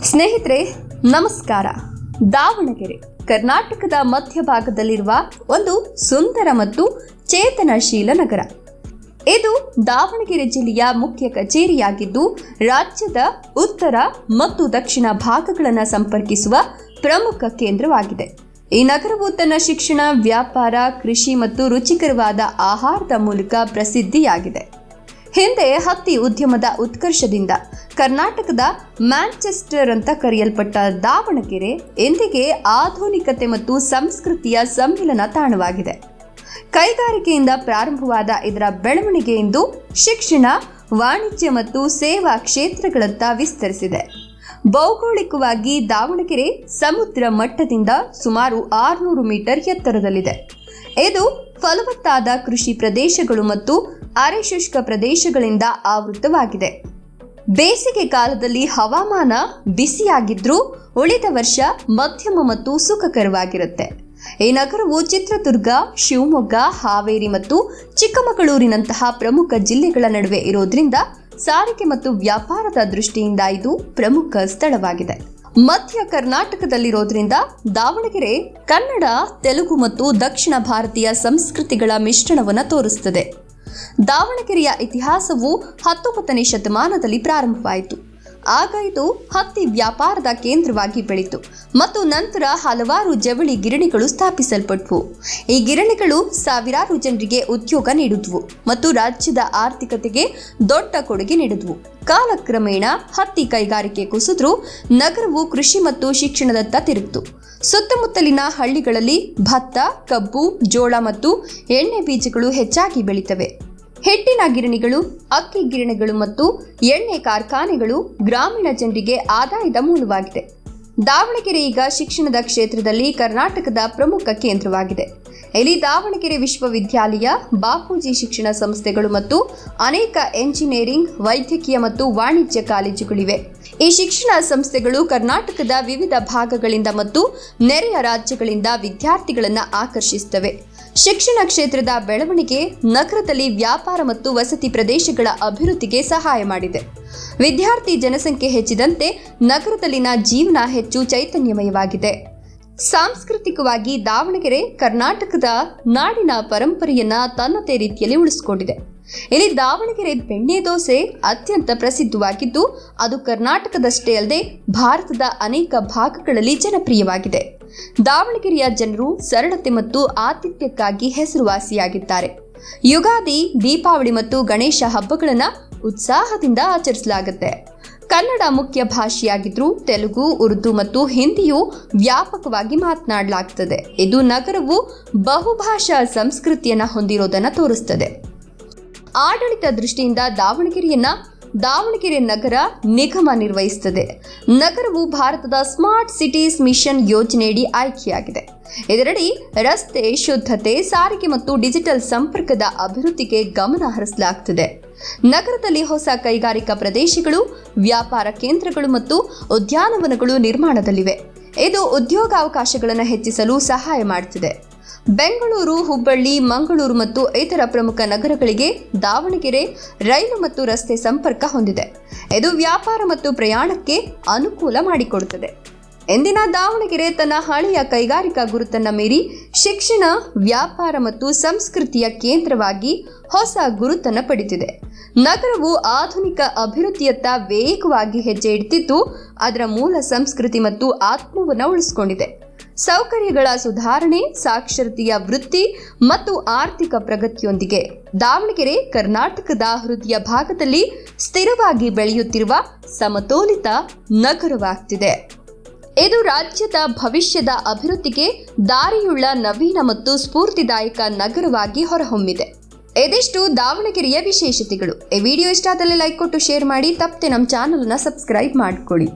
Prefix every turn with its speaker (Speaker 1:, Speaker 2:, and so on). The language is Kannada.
Speaker 1: ಸ್ನೇಹಿತರೆ, ನಮಸ್ಕಾರ. ದಾವಣಗೆರೆ, ಕರ್ನಾಟಕದ ಮಧ್ಯಭಾಗದಲ್ಲಿರುವ ಒಂದು ಸುಂದರ ಮತ್ತು ಚೇತನಶೀಲ ನಗರ. ಇದು ದಾವಣಗೆರೆ ಜಿಲ್ಲೆಯ ಮುಖ್ಯ ಕಚೇರಿಯಾಗಿದ್ದು, ರಾಜ್ಯದ ಉತ್ತರ ಮತ್ತು ದಕ್ಷಿಣ ಭಾಗಗಳನ್ನು ಸಂಪರ್ಕಿಸುವ ಪ್ರಮುಖ ಕೇಂದ್ರವಾಗಿದೆ. ಈ ನಗರವು ತನ್ನ ಶಿಕ್ಷಣ, ವ್ಯಾಪಾರ, ಕೃಷಿ ಮತ್ತು ರುಚಿಕರವಾದ ಆಹಾರದ ಮೂಲಕ ಪ್ರಸಿದ್ಧಿಯಾಗಿದೆ. ಹಿಂದೆ ಹತ್ತಿ ಉದ್ಯಮದ ಉತ್ಕರ್ಷದಿಂದ ಕರ್ನಾಟಕದ ಮ್ಯಾಂಚೆಸ್ಟರ್ ಅಂತ ಕರೆಯಲ್ಪಟ್ಟ ದಾವಣಗೆರೆ ಎಂದಿಗೆ ಆಧುನಿಕತೆ ಮತ್ತು ಸಂಸ್ಕೃತಿಯ ಸಮ್ಮಿಲನ ತಾಣವಾಗಿದೆ. ಕೈಗಾರಿಕೆಯಿಂದ ಪ್ರಾರಂಭವಾದ ಇದರ ಬೆಳವಣಿಗೆ ಇಂದು ಶಿಕ್ಷಣ, ವಾಣಿಜ್ಯ ಮತ್ತು ಸೇವಾ ಕ್ಷೇತ್ರಗಳತ್ತ ವಿಸ್ತರಿಸಿದೆ. ಭೌಗೋಳಿಕವಾಗಿ ದಾವಣಗೆರೆ ಸಮುದ್ರ ಮಟ್ಟದಿಂದ ಸುಮಾರು ಆರುನೂರು ಮೀಟರ್ ಎತ್ತರದಲ್ಲಿದೆ. ಇದು ಫಲವತ್ತಾದ ಕೃಷಿ ಪ್ರದೇಶಗಳು ಮತ್ತು ಅರೆ ಶುಷ್ಕ ಪ್ರದೇಶಗಳಿಂದ ಆವೃತವಾಗಿದೆ ಬೇಸಿಗೆ ಕಾಲದಲ್ಲಿ ಹವಾಮಾನ ಬಿಸಿಯಾಗಿದ್ರೂ ಉಳಿದ ವರ್ಷ ಮಧ್ಯಮ ಮತ್ತು ಸುಖಕರವಾಗಿರುತ್ತೆ. ಈ ನಗರವು ಚಿತ್ರದುರ್ಗ, ಶಿವಮೊಗ್ಗ, ಹಾವೇರಿ ಮತ್ತು ಚಿಕ್ಕಮಗಳೂರಿನಂತಹ ಪ್ರಮುಖ ಜಿಲ್ಲೆಗಳ ನಡುವೆ ಇರೋದ್ರಿಂದ ಸಾರಿಗೆ ಮತ್ತು ವ್ಯಾಪಾರದ ದೃಷ್ಟಿಯಿಂದ ಇದು ಪ್ರಮುಖ ಸ್ಥಳವಾಗಿದೆ. ಮಧ್ಯ ಕರ್ನಾಟಕದಲ್ಲಿರೋದ್ರಿಂದ ದಾವಣಗೆರೆ, ಕನ್ನಡ, ತೆಲುಗು ಮತ್ತು ದಕ್ಷಿಣ ಭಾರತೀಯ ಸಂಸ್ಕೃತಿಗಳ ಮಿಶ್ರಣವನ್ನು ತೋರಿಸುತ್ತದೆ ದಾವಣಗೆರೆಯ ಇತಿಹಾಸವು ಹತ್ತೊಂಬತ್ತನೇ ಶತಮಾನದಲ್ಲಿ ಪ್ರಾರಂಭವಾಯಿತು. ಆಗ ಇದು ಹತ್ತಿ ವ್ಯಾಪಾರದ ಕೇಂದ್ರವಾಗಿ ಬೆಳೀತು ಮತ್ತು ನಂತರ ಹಲವಾರು ಜವಳಿ ಗಿರಣಿಗಳು ಸ್ಥಾಪಿಸಲ್ಪಟ್ಟವು ಈ ಗಿರಣಿಗಳು ಸಾವಿರಾರು ಜನರಿಗೆ ಉದ್ಯೋಗ ನೀಡಿದ್ವು ಮತ್ತು ರಾಜ್ಯದ ಆರ್ಥಿಕತೆಗೆ ದೊಡ್ಡ ಕೊಡುಗೆ ನೀಡಿದ್ವು. ಕಾಲಕ್ರಮೇಣ ಹತ್ತಿ ಕೈಗಾರಿಕೆ ಕುಸಿದ್ರು, ನಗರವು ಕೃಷಿ ಮತ್ತು ಶಿಕ್ಷಣದತ್ತ ತಿರುಗಿತು. ಸುತ್ತಮುತ್ತಲಿನ ಹಳ್ಳಿಗಳಲ್ಲಿ ಭತ್ತ, ಕಬ್ಬು, ಜೋಳ ಮತ್ತು ಎಣ್ಣೆ ಬೀಜಗಳು ಹೆಚ್ಚಾಗಿ ಬೆಳೀತವೆ. ಹಿಟ್ಟಿನ ಗಿರಣಿಗಳು, ಅಕ್ಕಿ ಗಿರಣಿಗಳು ಮತ್ತು ಎಣ್ಣೆ ಕಾರ್ಖಾನೆಗಳು ಗ್ರಾಮೀಣ ಜನರಿಗೆ ಆದಾಯದ ಮೂಲವಾಗಿದೆ. ದಾವಣಗೆರೆ ಈಗ ಶಿಕ್ಷಣದ ಕ್ಷೇತ್ರದಲ್ಲಿ ಕರ್ನಾಟಕದ ಪ್ರಮುಖ ಕೇಂದ್ರವಾಗಿದೆ. ಇಲ್ಲಿ ದಾವಣಗೆರೆ ವಿಶ್ವವಿದ್ಯಾಲಯ, ಬಾಪೂಜಿ ಶಿಕ್ಷಣ ಸಂಸ್ಥೆಗಳು ಮತ್ತು ಅನೇಕ ಎಂಜಿನಿಯರಿಂಗ್, ವೈದ್ಯಕೀಯ ಮತ್ತು ವಾಣಿಜ್ಯ ಕಾಲೇಜುಗಳಿವೆ. ಈ ಶಿಕ್ಷಣ ಸಂಸ್ಥೆಗಳು ಕರ್ನಾಟಕದ ವಿವಿಧ ಭಾಗಗಳಿಂದ ಮತ್ತು ನೆರೆಯ ರಾಜ್ಯಗಳಿಂದ ವಿದ್ಯಾರ್ಥಿಗಳನ್ನು ಆಕರ್ಷಿಸುತ್ತವೆ. ಶಿಕ್ಷಣ ಕ್ಷೇತ್ರದ ಬೆಳವಣಿಗೆ, ನಗರದಲ್ಲಿ ವ್ಯಾಪಾರ ಮತ್ತು ವಸತಿ ಪ್ರದೇಶಗಳ ಅಭಿವೃದ್ಧಿಗೆ ಸಹಾಯ ಮಾಡಿದೆ. ವಿದ್ಯಾರ್ಥಿ ಜನಸಂಖ್ಯೆ ಹೆಚ್ಚಿದಂತೆ ನಗರದಲ್ಲಿನ ಜೀವನ ಹೆಚ್ಚು ಚೈತನ್ಯಮಯವಾಗಿದೆ. ಸಾಂಸ್ಕೃತಿಕವಾಗಿ ದಾವಣಗೆರೆ, ಕರ್ನಾಟಕದ ನಾಡಿನ ಪರಂಪರೆಯನ್ನ ತನ್ನದೇ ರೀತಿಯಲ್ಲಿ ಉಳಿಸಿಕೊಂಡಿದೆ. ಇಲ್ಲಿ ದಾವಣಗೆರೆ ಬೆಣ್ಣೆ ದೋಸೆ ಅತ್ಯಂತ ಪ್ರಸಿದ್ಧವಾಗಿದ್ದು, ಅದು ಕರ್ನಾಟಕದಷ್ಟೇ ಅಲ್ಲದೆ ಭಾರತದ ಅನೇಕ ಭಾಗಗಳಲ್ಲಿ ಜನಪ್ರಿಯವಾಗಿದೆ. ದಾವಣಗೆರೆಯ ಜನರು ಸರಳತೆ ಮತ್ತು ಆತಿಥ್ಯಕ್ಕಾಗಿ ಹೆಸರುವಾಸಿಯಾಗಿದ್ದಾರೆ. ಯುಗಾದಿ, ದೀಪಾವಳಿ ಮತ್ತು ಗಣೇಶ ಹಬ್ಬಗಳನ್ನು ಉತ್ಸಾಹದಿಂದ ಆಚರಿಸಲಾಗುತ್ತೆ. ಕನ್ನಡ ಮುಖ್ಯ ಭಾಷೆಯಾಗಿದ್ದರೂ ತೆಲುಗು, ಉರ್ದು ಮತ್ತು ಹಿಂದಿಯು ವ್ಯಾಪಕವಾಗಿ ಮಾತನಾಡಲಾಗ್ತದೆ. ಇದು ನಗರವು ಬಹುಭಾಷಾ ಸಂಸ್ಕೃತಿಯನ್ನು ಹೊಂದಿರೋದನ್ನು ತೋರಿಸ್ತದೆ. ಆಡಳಿತ ದೃಷ್ಟಿಯಿಂದ ದಾವಣಗೆರೆಯನ್ನ ದಾವಣಗೆರೆ ನಗರ ನಿಗಮ ನಿರ್ವಹಿಸುತ್ತದೆ. ನಗರವು ಭಾರತದ ಸ್ಮಾರ್ಟ್ ಸಿಟೀಸ್ ಮಿಷನ್ ಯೋಜನೆಯಡಿ ಆಯ್ಕೆಯಾಗಿದೆ. ಇದರಡಿ ರಸ್ತೆ ಶುದ್ಧತೆ, ಸಾರಿಗೆ ಮತ್ತು ಡಿಜಿಟಲ್ ಸಂಪರ್ಕದ ಅಭಿವೃದ್ಧಿಗೆ ಗಮನ ಹರಿಸಲಾಗುತ್ತದೆ ನಗರದಲ್ಲಿ ಹೊಸ ಕೈಗಾರಿಕಾ ಪ್ರದೇಶಗಳು, ವ್ಯಾಪಾರ ಕೇಂದ್ರಗಳು ಮತ್ತು ಉದ್ಯಾನವನಗಳು ನಿರ್ಮಾಣದಲ್ಲಿವೆ. ಇದು ಉದ್ಯೋಗಾವಕಾಶಗಳನ್ನು ಹೆಚ್ಚಿಸಲು ಸಹಾಯ ಮಾಡುತ್ತಿದೆ ಬೆಂಗಳೂರು, ಹುಬ್ಬಳ್ಳಿ, ಮಂಗಳೂರು ಮತ್ತು ಇತರ ಪ್ರಮುಖ ನಗರಗಳಿಗೆ ದಾವಣಗೆರೆ ರೈಲು ಮತ್ತು ರಸ್ತೆ ಸಂಪರ್ಕ ಹೊಂದಿದೆ. ಇದು ವ್ಯಾಪಾರ ಮತ್ತು ಪ್ರಯಾಣಕ್ಕೆ ಅನುಕೂಲ ಮಾಡಿಕೊಡುತ್ತದೆ. ಎಂದಿನ ದಾವಣಗೆರೆ ತನ್ನ ಹಳೆಯ ಕೈಗಾರಿಕಾ ಗುರುತನ್ನ ಮೀರಿ ಶಿಕ್ಷಣ, ವ್ಯಾಪಾರ ಮತ್ತು ಸಂಸ್ಕೃತಿಯ ಕೇಂದ್ರವಾಗಿ ಹೊಸ ಗುರುತನ್ನು ಪಡೆದಿದೆ. ನಗರವು ಆಧುನಿಕ ಅಭಿವೃದ್ಧಿಯತ್ತ ವೇಗವಾಗಿ ಹೆಜ್ಜೆ ಇಡ್ತಿದ್ದು ಅದರ ಮೂಲ ಸಂಸ್ಕೃತಿ ಮತ್ತು ಆತ್ಮವನ್ನು ಉಳಿಸಿಕೊಂಡಿದೆ. ಸೌಕರ್ಯಗಳ ಸುಧಾರಣೆ, ಸಾಕ್ಷರತೆಯ ವೃತ್ತಿ ಮತ್ತು ಆರ್ಥಿಕ ಪ್ರಗತಿಯೊಂದಿಗೆ ದಾವಣಗೆರೆ ಕರ್ನಾಟಕದ ಹೃದಯ ಭಾಗದಲ್ಲಿ ಸ್ಥಿರವಾಗಿ ಬೆಳೆಯುತ್ತಿರುವ ಸಮತೋಲಿತ ನಗರವಾಗ್ತಿದೆ. ಇದು ರಾಜ್ಯದ ಭವಿಷ್ಯದ ಅಭಿವೃದ್ಧಿಗೆ ದಾರಿಯುಳ್ಳ ನವೀನ ಮತ್ತು ಸ್ಫೂರ್ತಿದಾಯಕ ನಗರವಾಗಿ ಹೊರಹೊಮ್ಮಿದೆ. ಇದಿಷ್ಟು ದಾವಣಗೆರೆಯ ವಿಶೇಷತೆಗಳು? ಈ ವಿಡಿಯೋ ಇಷ್ಟ ಆದಲ್ಲಿ ಲೈಕ್ ಕೊಟ್ಟು ಶೇರ್ ಮಾಡಿ, ತಪ್ಪದೆ ನಮ್ಮ ಚಾನಲ್ನ ಸಬ್ಸ್ಕ್ರೈಬ್ ಮಾಡ್ಕೊಳ್ಳಿ.